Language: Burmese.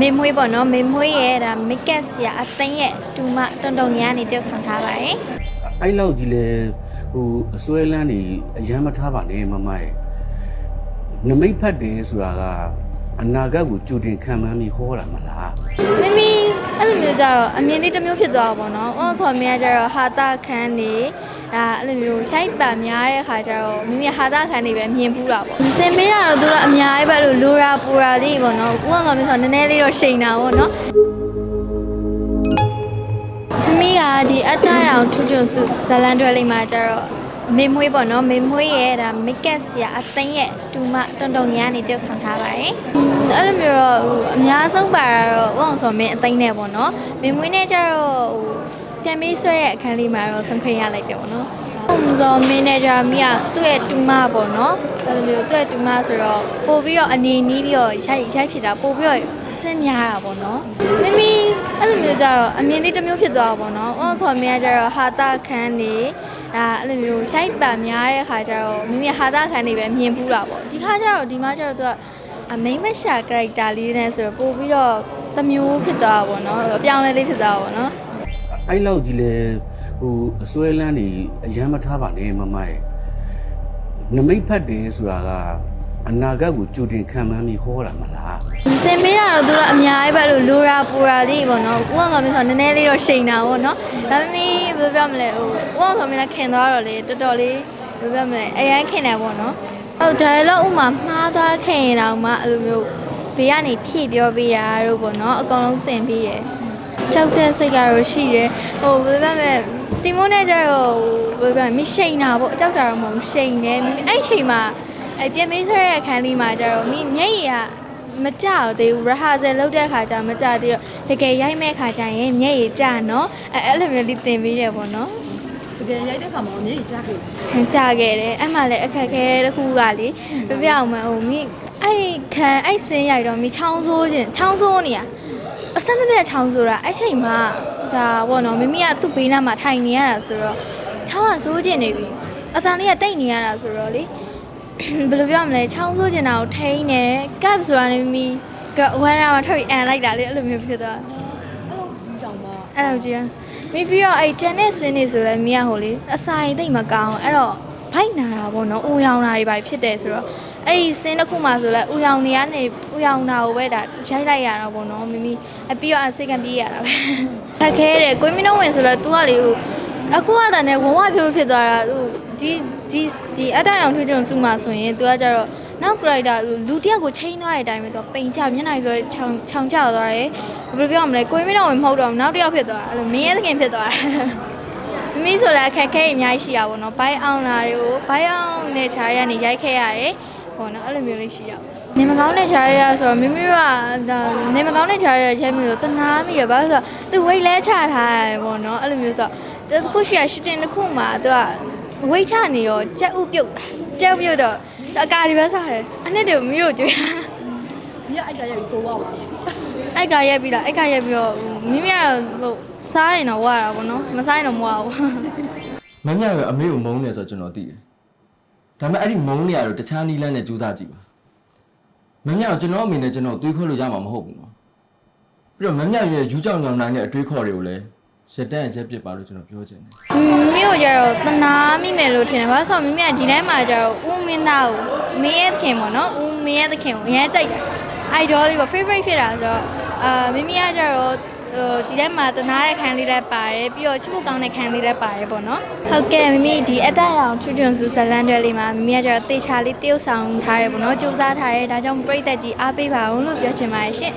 မေမွေးပေါ့နော်မေမွေးရဲ့ဒါမိတ်ကက်ဆရာအသိန်းရဲ့ဒူမတုံတုံနေကနေတောက်ဆောင်ထားပါတယ်အဲ့လောက်ကြီးလဲဟိုအစွဲလန်းနေအရန်မထားပါနဲ့မမရဲ့နမိတ်ဖတ်တယ်ဆိုတာကအနာဂတ်ကိုကြိုတင်ခံမှန်းပြီးဟောတာမလားမိမိအဲ့လိုမျိုးကြတော့အမြင်လေးတစ်မျိုးဖြစ်သွားတာပေါ့နော်။အော်ဆိုမင်းကကြတော့ဟာတာခန်းနေ ဒါအဲ့လိုမျိုးရှိုက်ပါများတဲ့ခါကျတော့မိမိဟာတာခန်းနေပဲမြင်ဘူးတာပေါ့။သင်မေးတာတော့သူတို့အများကြီးပဲလို့လိုရာပူရာလေးပေါ့နော်။ဥအောင်ဆိုမင်းဆိုနည်းနည်းလေးတော့ရှိန်တာပေါ့နော်။မိမိကဒီအတ္တရောင်ထူးချွန်စုဇလန်တွဲလေးမှာကျတော့မေမွေးပေါ့နော်မေမွေးရဲ့ဒါမိတ်ကက်ဆရာအသိန်းရဲ့ဒူမတုံတုံနေကနေတောက်ဆောင်ထားပါတယ်။အဲ့လိုမျိုးတော့ဟိုအများဆုံးပါတာတော့ဥအောင်စောမင်းအသိန်းနဲ့ပေါ့နော်မေမွေးနဲ့ကျတော့ဟို ပြန်မေးဆွဲရဲ့အခန်းလေးမှာတော့ဆုံးခွင့်ရလိုက်တယ်ပေါ့နော်။ဥအောင်စောမင်းနဲ့ကျတော့မိကသူ့ရဲ့ဒူမပေါ့နော်။အဲ့လိုမျိုးသူ့ရဲ့ဒူမဆိုတော့ပို့ပြီးတော့အနေနီးပြီးတော့ရိုက်ရိုက်ဖြစ်တာပို့ပြီးတော့စင်များတာပေါ့နော်။မိမိအဲ့လိုမျိုးကျတော့အမြင်လေးတစ်မျိုးဖြစ်သွားတာပေါ့နော်။ဥအောင်စောမင်းကကျတော့ဟာတာခန်းနေဒါအဲ့လိုမျိုးရှိုက်ပါများတဲ့ခါကျတော့မိမိဟာတာခန်းနေပဲမြင်ဘူးတာပေါ့ဒီခါကျတော့ဒီမှာကျတော့သူကအမိမ့်မရှာ character လေးနဲ့ဆိုတော့ပို့ပြီးတော့တစ်မျိုးဖြစ်သွားတာပေါ့နော်အပြောင်းလဲလေးဖြစ်သွားတာပေါ့နော် အဲ့လောက်ကြီးလဲဟိုအစွဲလန်းနေအရန်မထားပါနဲ့မမရဲ့နမိတ်ဖတ်တယ်ဆိုတာကအနာဂတ်ကိုကြိုတင်ခံမှန်းပြီးဟောတာမလားသင်မေးတာတော့သူတို့အများကြီးပဲလို့လိုရာပူရာလေးပေါ့နော်ဥအောင်ဆောင်မင်းဆိုနည်းနည်းလေးတော့ရှိန်တာပေါ့နော်ဒါပေမဲ့ဘယ်လိုပြောမလဲဟိုဥအောင်ဆောင်မင်းကခင်သွားတော့လေတော်တော်လေးဘယ်လိုပြောမလဲအရန်ခင်တယ်ပေါ့နော်ဟုတ် dialogue ဥမာမှားသွားခင်ရင်တော့မှအဲ့လိုမျိုးဘေးကနေဖြည့်ပြောပေးတာတို့ပေါ့နော်အကောင်လုံးသင်ပေးတယ် ကြောက်တဲ့စိတ်ကတော့ရှိတယ်ဟိုဘယ်လိုပြောမလဲတီမိုးနဲ့ကျတော့ဟိုဘယ်လိုပြောမလဲမရှိန်တာပေါ့ကြောက်တာတော့မဟုတ်ရှိန်တယ်အဲ့ချိန်မှာအဲ့ပြင်မေးဆွဲတဲ့အခန်းလေးမှာကျတော့မိမျက်ရည်ကမကြောက်သေးဘူး rehearsal လုပ်တဲ့ခါကျမကြောက်သေးတော့တကယ်ရိုက်မဲ့ခါကျရင်မျက်ရည်ကျနော်အဲအဲ့လိုမျိုးလေးသင်ပေးတယ်ပေါ့နော်တကယ်ရိုက်တဲ့ခါမှာမျက်ရည်ကျခဲ့တယ်ကျခဲ့တယ်အဲ့မှလည်းအခက်အခဲတစ်ခုကလေပြပြအောင်မဟိုမိ အဲ့ခံအဲ့စင်းရိုက်တော့မိချောင်းဆိုးခြင်းချောင်းဆိုးနေရအဆက်မပြတ်ချောင်းဆိုတာအဲ့ချိန်မှာဒါပေါ့နော်မိမိကသူ့ဘေးနားမှာထိုင်နေရတာဆိုတော့ချောင်းကဆိုးခြင်းနေပြီအတန်လေးကတိတ်နေရတာဆိုတော့လေဘယ်လိုပြောမလဲချောင်းဆိုးကျင်တာကိုထိန်းနေကပ်ဆိုတာနေမိကဝမ်းရမှာထွက်ပြီးအန်လိုက်တာလေအဲ့လိုမျိုးဖြစ်သွားအဲ့လိုကြီးတောင်မှအဲ့လိုကြည့်ရမိပြီးတော့အဲ့ကျန်တဲ့စင်းနေဆိုလဲမိကဟိုလေအစာရင်တိတ်မကောင်းအဲ့တော့ ဘိုက်နာတာပေါ့နော်ဥယောင်တာတွေပဲဖြစ်တယ်ဆိုတော့အဲ့ဒီစင်းတစ်ခုမှဆိုလဲဥယောင်နေကနေဥယောင်တာကိုပဲဒါရိုက်လိုက်ရတာပေါ့နော်မိမိအပြီးတော့အစိတ်ကပြေးရတာပဲခက်ခဲတယ်ကိုမင်းတော့ဝင်ဆိုလဲ तू ကလေဟိုအခုကတည်းကဝဝဖြိုးဖြစ်သွားတာဟိုဒီဒီဒီအတိုင်းအောင်ထွေးကြုံစုမှဆိုရင် तू ကကြတော့နောက် character လူတယောက်ကိုချိန်သွားတဲ့အတိုင်းပဲသူပိန်ချမျက်နှာဆိုချောင်ချောင်ချသွားတယ်ဘယ်လိုပြောရမလဲကိုမင်းတော့ဝင်မဟုတ်တော့နောက်တယောက်ဖြစ်သွားအဲ့လိုမင်းရဲ့သခင်ဖြစ်သွားတာ မိမိဆိုလည်းအခက်အခဲတွေအများကြီးရှိတာပေါ့နော်ဘိုင်းအောင်တာတွေကိုဘိုင်းအောင်နဲ့ခြားရကနေရိုက်ခဲ့ရတယ်ပေါ့နော်အဲ့လိုမျိုးလေးရှိရပါနေမကောင်းတဲ့ခြားရဆိုတော့မိမိကဒါနေမကောင်းတဲ့ခြားရရဲမိလို့တနာမိရပါဆိုတော့သူဝိတ်လဲချထားရတယ်ပေါ့နော်အဲ့လိုမျိုးဆိုတော့တခုရှိရရှူတင်တစ်ခုမှာသူကဝိတ်ချနေတော့ကြက်ဥပြုတ်တာကြက်ဥပြုတ်တော့အကာတွေပဲစားတယ်အနှစ်တွေမိတို့ကြွေးတာမြက်အိုက်ကရိုက်ပြီးပိုးသွားပါအိုက်ကရက်ပြီးလားအိုက်ကရက်ပြီးတော့ မိမိကဟိုစားရင်တော့ဝါတာပေါ့နော်မစားရင်တော့မဝဘူးမင်းမြရဲ့အမေကိုမုန်းနေဆိုတော့ကျွန်တော်သိတယ်။ဒါပေမဲ့အဲ့ဒီမုန်းနေရတော့တခြားနီးလန်းနဲ့ကြိုးစားကြည့်ပါ။မင်းမြကိုကျွန်တော်အမေနဲ့ကျွန်တော်တွေးခေါ်လို့ရမှာမဟုတ်ဘူးနော်။ပြီးတော့မင်းမြရဲ့ယူကြောင်ကြောင်နိုင်တဲ့အတွေးခေါ်တွေကိုလည်းရတန့်ရက်ပစ်ပါလို့ကျွန်တော်ပြောချင်တယ်မိကိုကြတော့တနာမိမယ်လို့ထင်တယ်ဘာလို့ဆိုတော့မိမိကဒီတိုင်းမှာကြတော့ဦးမင်းသားကိုမင်းရဲ့သခင်ပေါ့နော်ဦးမင်းရဲ့သခင်ကိုအရင်ကြိုက်တာ idol လေးပေါ့ favorite ဖြစ်တာဆိုတော့အာမိမိကကြတော့ ဟိုဒီထဲမှာတနာတဲ့ခန်းလေးလည်းပါတယ်ပြီးတော့ချစ်ဖို့ကောင်းတဲ့ခန်းလေးလည်းပါတယ်ပေါ့နော်ဟုတ်ကဲ့မိမိဒီအတက်အောင်ထူးထွန်းစုဇလန်တွေလေးမှာမိမိကကြတော့တေချာလေးတယောက်ဆောင်ထားရဲပေါ့နော်စူးစမ်းထားရဲဒါကြောင့်ပြိသက်ကြီးအားပေးပါအောင်လို့ပြောချင်ပါတယ်ရှင်